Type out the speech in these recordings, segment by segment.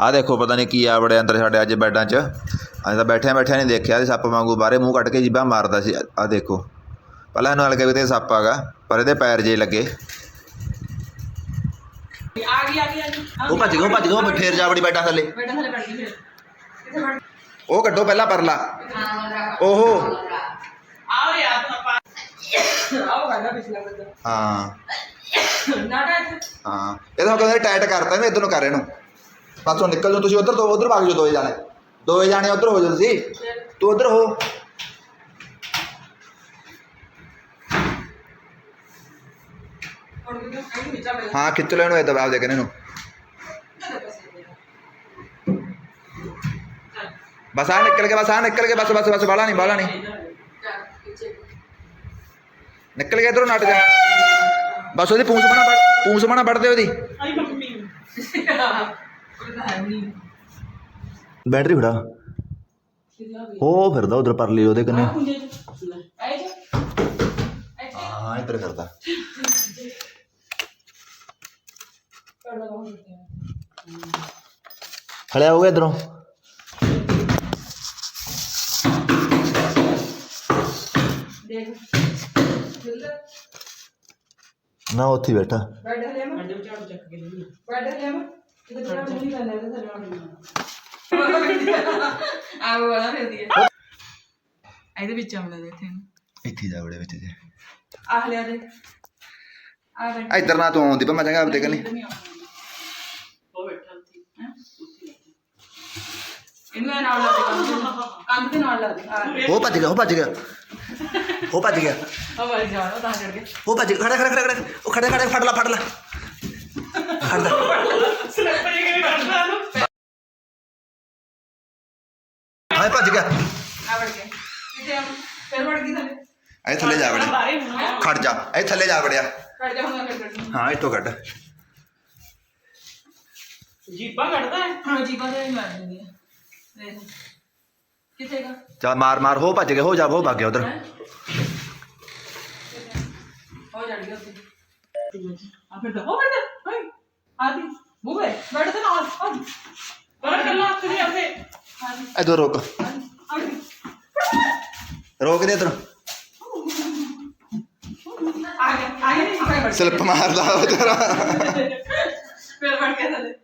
ਆਹ ਦੇਖੋ, ਪਤਾ ਨਹੀਂ ਕੀ ਆ, ਬੜੇ ਅੰਦਰ ਸਾਡੇ ਅੱਜ ਬੈਡਾਂ 'ਚ। ਅਸੀਂ ਤਾਂ ਬੈਠਿਆਂ ਬੈਠਿਆਂ ਨਹੀਂ ਦੇਖਿਆ ਤੇ ਸੱਪ ਵਾਂਗੂ ਬਾਹਰੇ ਮੂੰਹ ਕੱਢ ਕੇ ਜੀਭਾਂ ਮਾਰਦਾ ਸੀ। ਆਹ ਦੇਖੋ, ਪਹਿਲਾਂ ਇਹਨੂੰ ਲੱਗਾ ਵੀ ਤੇ ਸੱਪ ਆਗਾ ਪਰ ਇਹਦੇ ਪੈਰ ਜੇ ਲੱਗੇ। ਆ ਗਈ ਆ ਗਈ ਉਹ ਭੱਜ ਗਿਆ, ਉਹ ਭੱਜ ਗਿਆ, ਉਹ ਫੇਰ ਜਾ ਬੜੀ ਬੈਠਾ ਥੱਲੇ। ਬੈਠਾ ਥੱਲੇ ਬੈਠ ਗਈ ਫਿਰ ਉਹ ਕੱਢੋ ਪਹਿਲਾਂ ਪਰਲਾ। ਓਹੋ। ਆਓ ਯਾਰ ਤੂੰ ਆਪਾਂ ਆਓ ਗਾਣਾ ਪਿਛਲਾ ਬੰਦਾ ਹਾਂ। ਨਾਟਾ ਇੱਥੇ ਹਾਂ। ਇਹਦਾ ਕਹਿੰਦੇ ਟਾਈਟ ਕਰਤਾ ਮੈਂ ਇਧਰ ਨੂੰ ਕਰ ਇਹਨੂੰ। ਪਾਸੋਂ ਨਿਕਲ ਜਾਓ, ਤੁਸੀਂ ਉਧਰ ਤੋਂ ਉਧਰ ਭਾਗ ਜਾਓ ਦੋਏ ਜਾਣੇ। ਦੋਏ ਜਾਣੇ ਉਧਰ ਹੋ ਜਾਓ ਤੁਸੀਂ। ਤੂੰ ਉਧਰ ਹੋ। ਹਾਂ, ਖਿੱਚ ਲੈਣੋ ਇਹ ਦਬਾਅ ਦੇ ਕੇ ਇਹਨੂੰ। ਬਸ ਆ ਨਿਕਲ ਕੇ ਬਸ ਆ ਨਿਕਲ ਕੇ ਬਸ ਬਸ ਬਸ ਬਾਲਾ ਨਹੀਂ ਬਾਲਾ ਨਹੀਂ। ਨਿਕਲ ਗਿਆ ਇਧਰੋਂ ਨੱਟ ਜਾ। ਬਸ ਉਹਦੀ ਪੂੰਛ ਬਣਾ ਵੱਢ- ਪੂੰਛ ਬਣਾ ਵੱਢ ਉਹਦੀ। ਆਈ ਮੰਮੀ ਉਹ ਤਾਂ ਹੈ ਨਹੀਂ ਬੈਟਰੀ ਫੜਾ ਉਹ ਫਿਰਦਾ ਉਧਰ ਪਰਲੀ ਉਹਦੇ ਕੰਨੇ ਪੁੰਜੇ ਆਏ ਜੀ ਹਾਂ ਇੱਧਰ ਫਿਰਦਾ ਕਰ ਲਗਾ ਹੁਣ ਖੜਿਆ ਹੋ ਗਿਆ ਇਧਰੋਂ ਦੇਖ ਜਲਦ ਨਾ ਉੱਥੇ ਹੀ ਬੈਠਾ ਬੈਠ ਲੈ ਮੈਂ ਅੰਡੇ ਝਾੜੂ ਚੱਕ ਕੇ ਲਈ ਬੈਠ ਲੈ ਮੈਂ ਕਿਤੇ ਬੜਾ ਨਹੀਂ ਕਰਨਾ ਇਹਦੇ ਥੱਲੇ ਆਹ ਵਾਲਾ ਫਿਰ ਦਿਆ ਇਹਦੇ ਵਿੱਚ ਆਉਣਾ ਦੇ ਇੱਥੇ ਇੱਥੇ ਹੀ ਜਾ ਬੜੇ ਵਿੱਚ ਜੇ ਆਹ ਲਿਆ ਦੇ ਆ ਬੈਠ ਇੱਧਰ ਨਾ ਤੂੰ ਆਉਂਦੀ ਪਾ ਮੈਂ ਚੰਗਾ ਆਪਦੇ ਕੰਨੀ ਉਹ ਬੈਠਾ ਉੱਥੇ ਹੈਂ? ਉੱਥੇ ਬੈਠਾ। ਇਹਨੂੰ ਇਹ ਨਾਲ ਲਾ ਦੇ ਕੰਧ ਦੇ ਕੰਧ ਦੇ ਨਾਲ ਲਾ ਦੇ ਆ ਉਹ ਭੱਜ ਗਿਆ ਉਹ ਭੱਜ ਗਿਆ ਉਹ ਭੱਜ ਗਿਆ ਹਵਾਈ ਜਾ ਉਹ ਤਾਂ ਚੜ ਗਿਆ ਉਹ ਭੱਜ ਗਿਆ ਖੜਾ ਖੜਾ ਖੜਾ ਖੜਾ ਉਹ ਖੜੇ ਖੜੇ ਫੜ ਲਾ ਫੜ ਲਾ ਫੜ ਲੈ ਸਲੈਪਰ ਇਹ ਕਿਵੇਂ ਕਰਦਾ ਨੂੰ ਹਾਂ ਇਹ ਭੱਜ ਗਿਆ ਆ ਵੜ ਗਿਆ ਕਿਤੇ ਆ ਫਿਰ ਵੜ ਗਈ ਥੱਲੇ ਇਹ ਥੱਲੇ ਜਾ ਵੜਿਆ ਬਾਰੇ ਹੁਣ ਖੜ ਜਾ ਇਹ ਥੱਲੇ ਜਾ ਵੜਿਆ ਕੱਢ ਜਾ ਹੁਣ ਫਿਰ ਕੱਢ ਹਾਂ ਇੱਥੋਂ ਕੱਢ ਜੀਬਾਂ ਕੱਢਦਾ ਹੈ ਹਾਂ ਜੀਬਾਂ ਤੇ ਮਾਰ ਦਿੰਦੀ ਹੈ ਦੇਖ ਕਿੱਥੇ ਗਾ ਜਾ ਮਾਰ ਮਾਰ ਹੋ ਭੱਜ ਗਿਆ ਹੋ ਜਾ ਹੋ ਭੱਗ ਗਿਆ ਉਧਰ ਹੈਂ? ਹੋ ਜੜ ਗਿਆ ਉੱਥੇ ਆ ਫਿਰ ਤਾਂ ਹੋ ਬੈਠ ਹਾਈ ਆਦੀ ਮੂਵੇ ਬੈਠ ਤੇ ਨਾਲ ਆ ਪਰ ਕੱਲਾ ਤੇ ਆਦੇ ਆਦੀ ਇਧਰ ਰੁਕ। ਆਦੀ ਰੋਕ ਦੇ ਇਧਰ। ਆ ਗਿਆ ਆ ਗਿਆ ਨਹੀਂ ਬੈਠ ਸਲਿੱਪ ਮਾਰਦਾ ਉਹ ਤੇਰਾ। ਫਿਰ ਬੈਠ ਗਿਆ ਥੱਲੇ।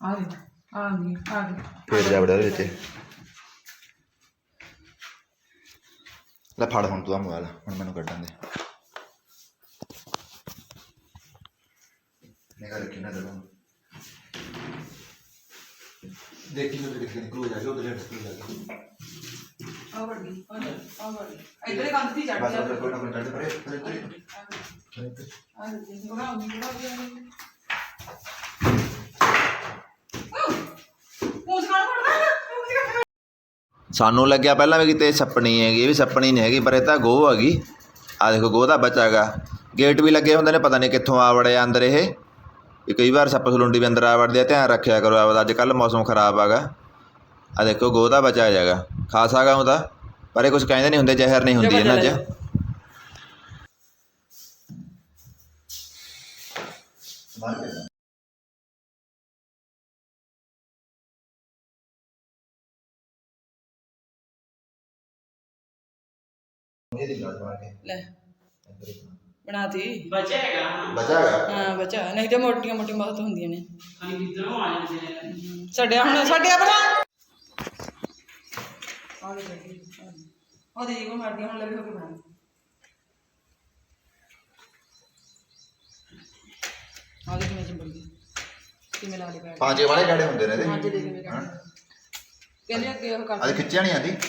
ਆ ਗਈ ਆ ਗਈ ਆ ਗਈ ਫੇਰ ਜਾ ਵੜਿਆ ਉਹਦੇ ਵਿੱਚ। ਲੈ ਫੜ ਹੁਣ ਤੂੰ ਆ ਮੋਬਾਈਲ ਹੁਣ ਮੈਨੂੰ ਕੱਢਣ ਦੇ। ਰੱਖੀ ਨਾ ਦਰੋਂ ਦੇਖੀ ਜੋ ਦੇਖੀ ਨਿਕਲੂ ਜਾ ਜੋ ਉਧਰ ਨਿਕਲੂ ਜਾ ਆ ਵੜ ਗਈ ਆ ਜਾ ਆ ਵੜ ਗਈ ਇਧਰੇ ਕੰਧ ਦੀ ਚੜ ਬਸ ਜਾ। ਉਧਰ ਕੋਈ ਨਾ ਕੋਈ ਕੱਢ ਪਰੇ ਪਰੇ ਪਰੇ ਆ ਸਾਨੂੰ ਲੱਗਿਆ ਪਹਿਲਾਂ ਵੀ ਕਿਤੇ ਸੱਪਣੀ ਹੈਗੀ ਇਹ ਵੀ ਸੱਪਣੀ ਨਹੀਂ ਹੈਗੀ ਪਰ ਇਹ ਤਾਂ ਗੋਹ ਹੈਗੀ ਆ ਦੇਖੋ ਗੋਹ ਦਾ ਬੱਚਾ ਹੈਗਾ। ਗੇਟ ਵੀ ਲੱਗੇ ਹੁੰਦੇ ਨੇ ਪਤਾ ਨਹੀਂ ਕਿੱਥੋਂ ਆ ਵੜੇ ਅੰਦਰ ਇਹ। ਵੀ ਕਈ ਵਾਰ ਸੱਪ ਸਲੁੰਡੀ ਵੀ ਅੰਦਰ ਆ ਵੜਦੇ ਆ ਧਿਆਨ ਰੱਖਿਆ ਕਰੋ ਆਪਦਾ। ਅੱਜ ਕੱਲ੍ਹ ਮੌਸਮ ਖਰਾਬ ਹੈਗਾ ਆ ਦੇਖੋ ਗੋਹ ਦਾ ਬੱਚਾ ਹੈਗਾ ਖਾਸ ਹੈਗਾ ਉਹਦਾ ਪਰ ਇਹ ਕੁਝ ਕਹਿੰਦੇ ਨਹੀਂ ਹੁੰਦੇ ਜ਼ਹਿਰ ਨਹੀਂ ਹੁੰਦੀ ਇਹਨਾਂ 'ਚ। ਲੈ। ਬਣਾਤੀ। ਬੱਚਾ ਹੈਗਾ ਹਾਂ ਬੱਚਾ ਨਹੀਂ ਤੇ ਮੋਟੀਆਂ ਮੋਟੀਆਂ ਬਹੁਤ ਹੁੰਦੀਆਂ ਨੇ। ਖਾਲੀ ਕਿੱਧਰੋਂ ਆ ਜਾਂਦੇ ਨੇ ਸਾਡੇ ਹੁਣ ਸਾਡੇ ਆਪਣਾ ਆ ਲੈ ਉਹ ਦੇ ਕੋ ਮਾਰਦੀ ਹੁਣ ਲੱਗੇ ਹੋ ਕੇ ਬਣਾ ਆ ਦੇ ਕਿਵੇਂ ਚੰਬਲ ਗਈ ਕਿਵੇਂ ਲਾ ਦੇ ਬੈਠ ਪਾਂਚੇ ਵਾਲੇ ਕਿਹੜੇ ਹੁੰਦੇ ਨੇ ਹਾਂ ਜੀ ਇਹਦੇ ਦੇ ਕਿਵੇਂ ਕਰਨਾ ਕਹਿੰਦੇ ਅੱਗੇ ਉਹ ਕਰ ਅੱਜ ਖਿੱਚਿਆ ਨਹੀਂ ਆਂਦੀ?